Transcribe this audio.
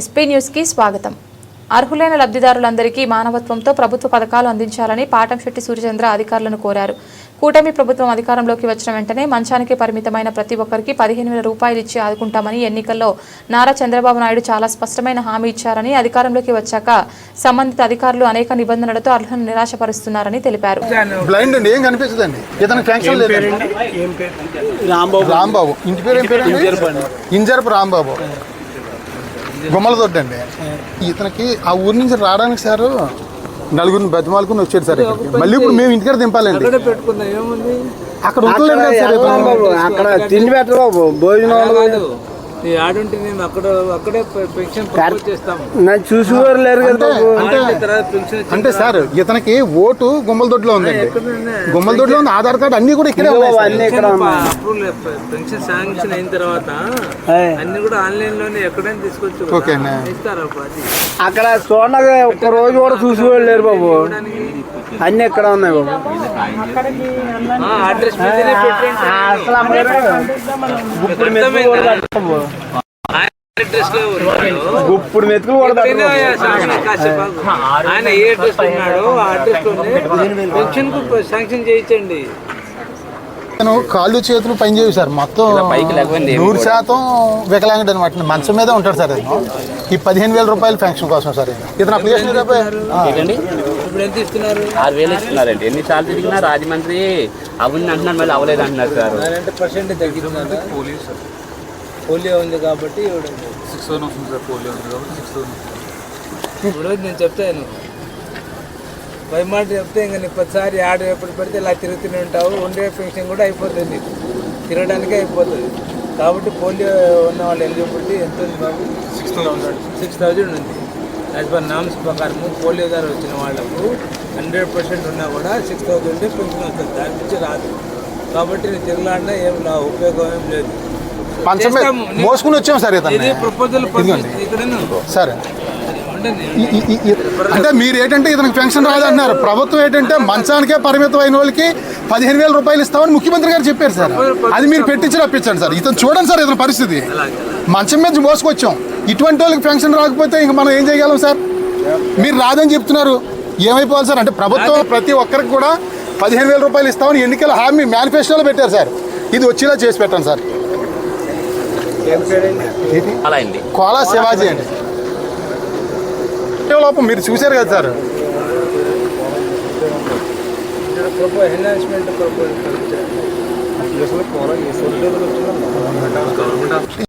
SP న్యూస్కి స్వాగతం. అర్హులైన లబ్ధిదారులందరికీ మానవత్వంతో ప్రభుత్వ పథకాలు అందించాలని పాటంశెట్టి సూర్యచంద్ర అధికారులను కోరారు. కూటమి ప్రభుత్వం అధికారంలోకి వచ్చిన వెంటనే మంచానికి పరిమితమైన ప్రతి ఒక్కరికి పదిహేను వేల రూపాయలు ఇచ్చి ఆదుకుంటామని ఎన్నికల్లో నారా చంద్రబాబు నాయుడు చాలా స్పష్టమైన హామీ ఇచ్చారని అధికారంలోకి వచ్చాక సంబంధిత అధికారులు అనేక నిబంధనలతో అర్హులను నిరాశపరుస్తున్నారని తెలిపారు. ఇంటి పేరు ఇంజరపు రాంబాబు. గుమ్మలతోటి అండి. ఇతనికి ఆ ఊరి నుంచి రావడానికి సార్ నలుగురిని బతిమాలుకుని వచ్చాడు సార్. మళ్ళీ ఇప్పుడు మేము ఇంటికాడ దింపాలండి. అక్కడే అక్కడ తిండి పెట్టరు బాబు భోజనం ఆడుంటే అక్కడ అక్కడే పెన్షన్ చేస్తాము. నన్ను చూసేవారు లేరు కదా అంటే సార్ ఇతనికి ఓటు గుమ్మలదొడ్లో ఉందండి. గుమ్మలదొడ్లో ఉంది ఆధార్ కార్డు అన్ని కూడా ఇక్కడే ఉన్నాయి సార్. అన్ని ఇక్కడ పెన్షన్ శాంక్షన్ అయిన తర్వాత. అన్ని కూడా ఆన్లైన్లోనే ఎక్కడైనా తీసుకోవచ్చు కదా. ఓకే. ఇస్తారు అక్కడ చూడగా ఒక్క రోజు కూడా చూసేవాళ్ళు లేరు బాబు. అన్ని ఎక్కడ ఉన్నాయి బాబు? ఆ, అడ్రస్ అసలు గుప్పుడు మెతుకులు. ఆయన ఏ అడ్రస్ ఉన్నాడో ఆ పెన్షన్ శాంక్షన్ చేయించండి. ఇతను కాళ్ళు చేతులు పని చేయవు సార్. మొత్తం నూరు శాతం వికలాంగుడు అనమాట మంచం మీద ఉంటాడు సార్ ఈ పదిహేను వేల రూపాయల పెన్షన్ కోసం సార్. ఇతను అప్లికేషన్ ఆ. ఏంటండి ఇప్పుడు ఎంత ఇస్తున్నారు? ఆరు వేలు ఇస్తున్నారండి. ఎన్నిసార్లు తిరిగినా రాజమండ్రి అవును అంటున్నారు మళ్ళీ అవ్వలేదు అంటున్నారు సార్ అంటే పర్సెంట్ తగ్గించున్నారు పోలీస్ పోలియో ఉంది కాబట్టి సిక్స్ థౌసండ్ వస్తుంది సార్ పోలియో ఉంది కాబట్టి సిక్స్ థౌసండ్ ఇప్పుడు నేను చెప్తాను పై మాట చెప్తే ఇంకా నీకు ప్రతిసారి ఆడ ఎప్పుడు పెడితే ఇలా తిరుగుతూనే ఉంటావు. ఉండే పెన్షన్ కూడా అయిపోతుంది నీకు. తిరగడానికే అయిపోతుంది. కాబట్టి పోలియో ఉన్న వాళ్ళు ఎలిజిబిలిటీ ఎంత ఉంది బాబు? సిక్స్ థౌసండ్ సిక్స్ థౌజండ్ ఉంది. యాజ్ పర్ నామ్స్ ప్రకారము పోలియో ద్వారా వచ్చిన వాళ్ళకు హండ్రెడ్ పర్సెంట్ ఉన్నా కూడా సిక్స్ థౌసండ్ పెన్షన్ వస్తుంది. దాని నుంచి రాదు. కాబట్టి నేను తిరగలాడినా ఏం లా ఉపయోగం ఏం లేదు. చేస్తాము. మోసుకుని వచ్చాం సార్. ఇక్కడ సరే. అంటే మీరు ఏంటంటే ఇతనికి పెన్షన్ రాదంటున్నారు ప్రభుత్వం ఏంటంటే మంచానికే పరిమితం అయిన వాళ్ళకి పదిహేను వేల రూపాయలు ఇస్తామని ముఖ్యమంత్రి గారు చెప్పారు సార్. అది మీరు పెట్టించి రప్పించండి సార్. ఇతను చూడండి సార్ ఇతని పరిస్థితి. మంచం మీద మోసుకొచ్చాం. ఇటువంటి వాళ్ళకి పెన్షన్ రాకపోతే ఇంక మనం ఏం చేయగలం సార్? మీరు రాదని చెప్తున్నారు. ఏమైపోవాలి సార్? అంటే ప్రభుత్వం ప్రతి ఒక్కరికి కూడా పదిహేను వేల రూపాయలు ఇస్తామని ఎన్నికల హామీ మేనిఫెస్టోలో పెట్టారు సార్. ఇది వచ్చేలా చేసి పెట్టండి సార్. అలా అయింది. కోలా శివాజీ అండి. లోపం మీరు చూశారు కదా సార్. ఎన్హాన్స్మెంట్